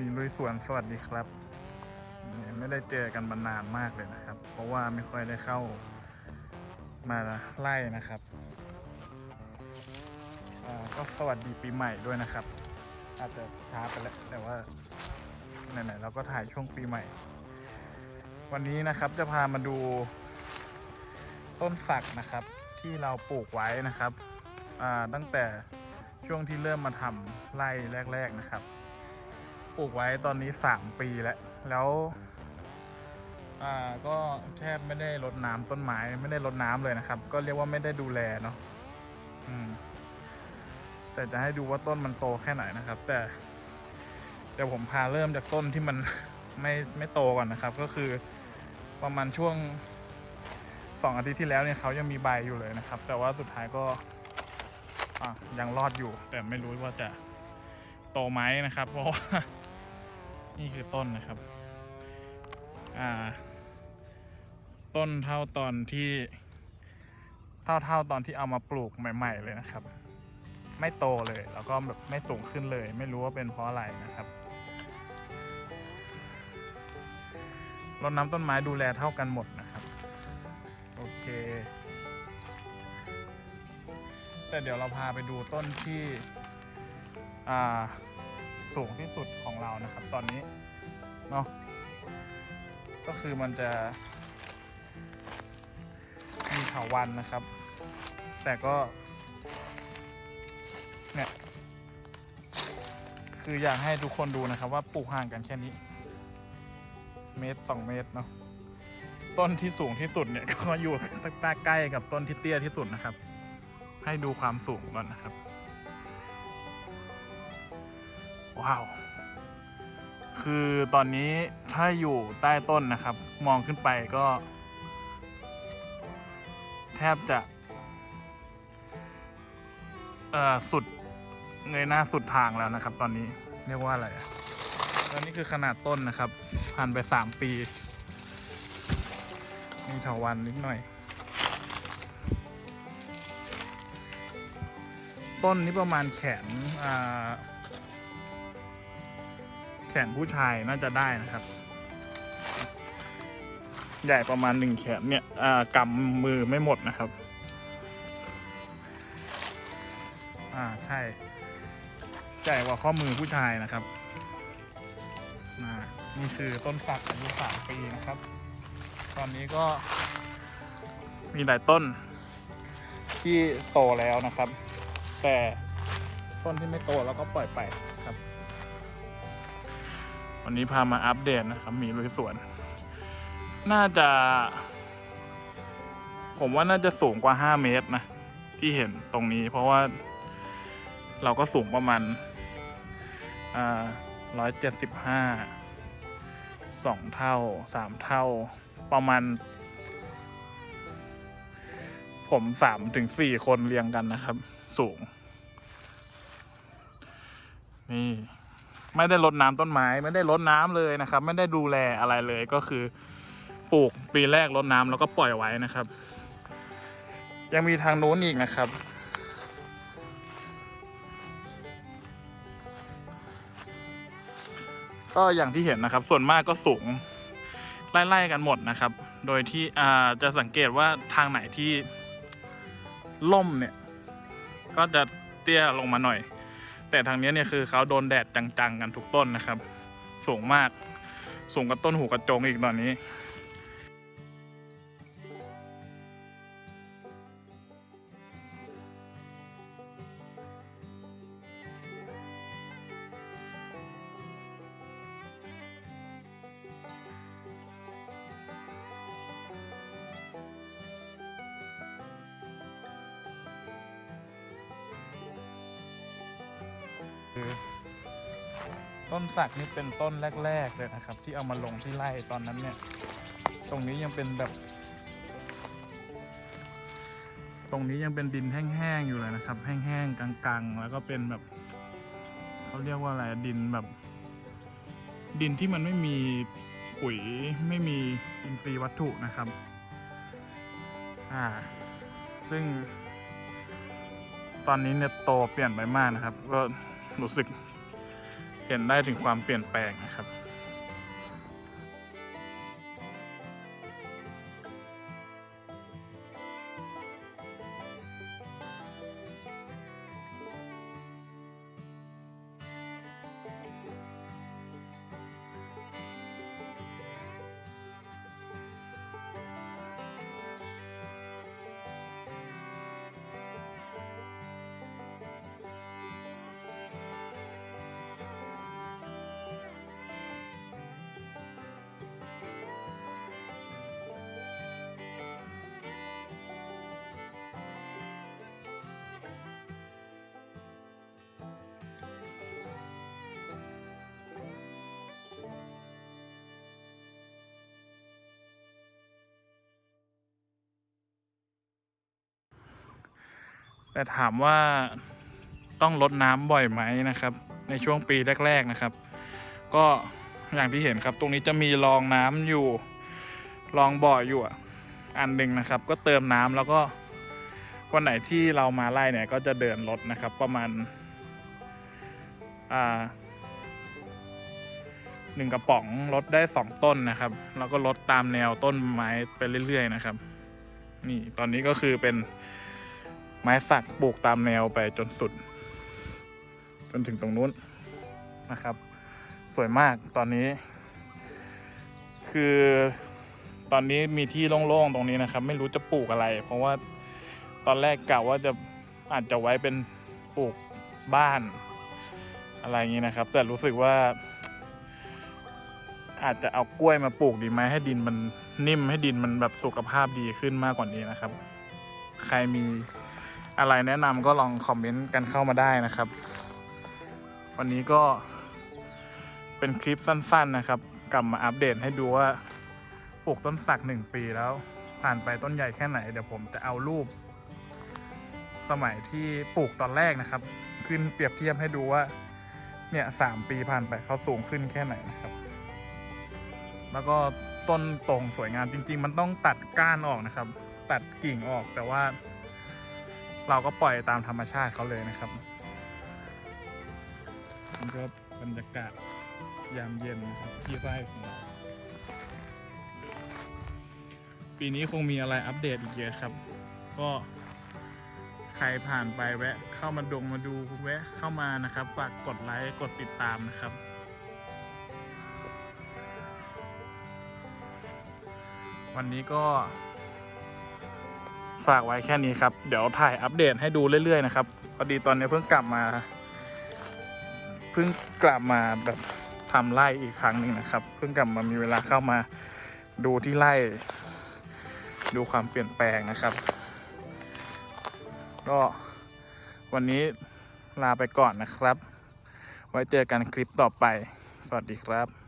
มีลุยสวนสวัสดีครับ ไม่ได้เจอกันมานานมากเลยนะครับ เพราะว่าไม่ค่อยได้เข้ามาไล่นะครับก็สวัสดีปีใหม่ด้วยนะครับ อาจจะช้าไปแล้วแต่ว่าไหนๆเราก็ถ่ายช่วงปีใหม่ วันนี้นะครับจะพามาดูต้นสักนะครับที่เราปลูกไว้นะครับตั้งแต่ช่วงที่เริ่มมาทำไร่แรก ๆนะครับ ปลูกไว้ตอนนี้3ปีแล้ว แล้วอ่าก็แทบไม่ได้รดน้ำต้นไม้ไม่ได้รดน้ำเลยนะครับ ก็เรียกว่าไม่ได้ดูแลเนาะอืม แต่จะให้ดูว่าต้นมันโตแค่ไหนนะครับ แต่เดี๋ยวผมพาเริ่มจากต้นที่มันไม่ไม่โตก่อนนะครับ ก็คือประมาณช่วงสองอาทิตย์ที่แล้วเนี่ยเขายังมีใบอยู่เลยนะครับ แต่ว่าสุดท้ายก็อะยังรอดอยู่ แต่ไม่รู้ว่าจะโตไหมนะครับ เพราะว่า นี่คือต้นนะครับอ่าต้นเท่าตอนที่เท่าเท่าตอนที่เอามาปลูกใหม่ ๆ เลยนะครับ ไม่โตเลยแล้วก็แบบไม่สูงขึ้นเลย ไม่รู้ว่าเป็นเพราะอะไรนะครับรดน้ำต้นไม้ดูแลเท่ากันหมดนะครับ โอเค แต่เดี๋ยวเราพาไปดูต้นที่อ่า สูงที่สุดของเรานะครับ ตอนนี้เนาะก็คือมันจะ มีเถาวันนะครับ แต่ก็ เนี่ย คืออยากให้ทุกคนดูนะครับ ว่าปลูกห่างกันแค่นี้ เมตรสองเมตรเนาะต้นที่สูงที่สุดเนี่ยก็อยู่ใกล้กับต้นที่เตี้ยที่สุดนะครับ ให้ดูความสูงก่อนนะครับ ว้าว คือตอนนี้ถ้าอยู่ใต้ต้นนะครับ มองขึ้นไปก็ แทบจะ เอ่อ สุดเงยหน้าสุดทางแล้วนะครับ ตอนนี้เรียกว่าอะไรอะแล้วนี่คือขนาดต้นนะครับ ผ่านไปสามปีมีเถาวันนิดหน่อย ต้นนี้ประมาณแขนอ่า นผู้ชายน่าจะได้นะครับ ใหญ่ประมาณหนึ่งแขนเนี่ยกำมือไม่หมดนะครับ อ่าใช่ใหญ่กว่าข้อมือผู้ชายนะครับอ่านี่คือต้นสักอายุสามปีนะครับ ตอนนี้ก็มีหลายต้นที่โตแล้วนะครับ แต่ต้นที่ไม่โตเราก็ปล่อยไปครับ วันนี้พามาอัปเดตนะครับมีลุยสวน น่าจะ ผมว่าน่าจะสูงกว่า 5 เมตรนะ ที่เห็นตรงนี้ เพราะว่าเราก็สูงประมาณร้อยเจ็ดสิบห้าสองเท่าสามเท่า ประมาณ ผมสามถึงสี่คนเรียงกันนะครับ สูง นี่ ไม่ได้รดน้ำต้นไม้ ไม่ได้รดน้ำเลยนะครับ ไม่ได้ดูแลอะไรเลยก็คือปลูกปีแรกรดน้ำแล้วก็ปล่อยไว้นะครับ ยังมีทางโน้นอีกนะครับ ก็อย่างที่เห็นนะครับ ส่วนมากก็สูงไล่ๆกันหมดนะครับ โดยที่จะสังเกตว่าทางไหนที่ล่มเนี่ย ก็จะเตี้ยลงมาหน่อย แต่ทางนี้เนี่ยคือเขาโดนแดดจังๆกันทุกต้นนะครับ สูงมาก สูงกว่าต้นหูกระจงอีกตอนนี้ ต้นสักนี่เป็นต้นแรก ๆ เลยนะครับ ที่เอามาลงที่ไร่ตอนนั้นเนี่ย ตรงนี้ยังเป็นแบบ ตรงนี้ยังเป็นดินแห้งๆอยู่เลยนะครับ แห้งๆกังๆ แล้วก็เป็นแบบเขาเรียกว่าอะไรดินแบบ ดินที่มันไม่มีปุ๋ยไม่มีอินทรีย์วัตถุนะครับ อ่า ซึ่ง ตอนนี้เนี่ยโตเปลี่ยนไปมากนะครับ ก็รู้สึก เห็นได้ถึงความเปลี่ยนแปลงนะครับ แต่ถามว่าต้องลดน้ำบ่อยไหมนะครับ ในช่วงปีแรก ๆนะครับ ก็อย่างที่เห็นครับ ตรงนี้จะมีรองน้ำอยู่รองบ่ออยู่อันหนึ่งนะครับ ก็เติมน้ำแล้วก็วันไหนที่เรามาไล่เนี่ยก็จะเดินรถนะครับ ประมาณอ่าหนึ่งกระป๋องลดได้สองต้นนะครับ แล้วก็ลดตามแนวต้นไม้ไปเรื่อย ๆ นะครับ นี่ตอนนี้ก็คือเป็น ไม้สักปลูกตามแนวไปจนสุด จนถึงตรงนู้นนะครับ สวยมากตอนนี้ คือตอนนี้มีที่โล่งๆตรงนี้นะครับ ไม่รู้จะปลูกอะไร เพราะว่าตอนแรกกะว่าจะอาจจะไว้เป็นปลูกบ้านอะไรอย่างนี้นะครับ แต่รู้สึกว่า อาจจะเอากล้วยมาปลูกดีไหมให้ดินมันนิ่มให้ดินมันแบบสุขภาพดีขึ้นมากกว่านี้นะครับ ใครมี อะไรแนะนำก็ลองคอมเมนต์กันเข้ามาได้นะครับ วันนี้ก็เป็นคลิปสั้นๆนะครับ กลับมาอัปเดตให้ดูว่าปลูกต้นสักหนึ่งปีแล้ว ผ่านไปต้นใหญ่แค่ไหน เดี๋ยวผมจะเอารูป สมัยที่ปลูกตอนแรกนะครับ ขึ้นเปรียบเทียบให้ดูว่า เนี่ยสามปีผ่านไปเขาสูงขึ้นแค่ไหนนะครับ แล้วก็ต้นตรงสวยงามจริง ๆ มันต้องตัดก้านออกนะครับ ตัดกิ่งออกแต่ว่า เราก็ปล่อยตามธรรมชาติเขาเลยนะครับนี่ก็บรรยากาศยามเย็นนะครับที่ไร่ของเราปีนี้คงมีอะไรอัปเดตอีกเยอะครับ ก็ใครผ่านไปแวะเข้ามาดงมาดูแวะเข้ามานะครับฝากกดไลค์กดติดตามนะครับ วันนี้ก็ ฝากไว้แค่นี้ครับ เดี๋ยวถ่ายอัปเดตให้ดูเรื่อยๆนะครับพอดีตอนนี้เพิ่งกลับมา เพิ่งกลับมาแบบทำไร่อีกครั้งหนึ่งนะครับ เพิ่งกลับมามีเวลาเข้ามาดูที่ไร่ ดูความเปลี่ยนแปลงนะครับ ก็วันนี้ลาไปก่อนนะครับ ไว้เจอกันคลิปต่อไป สวัสดีครับ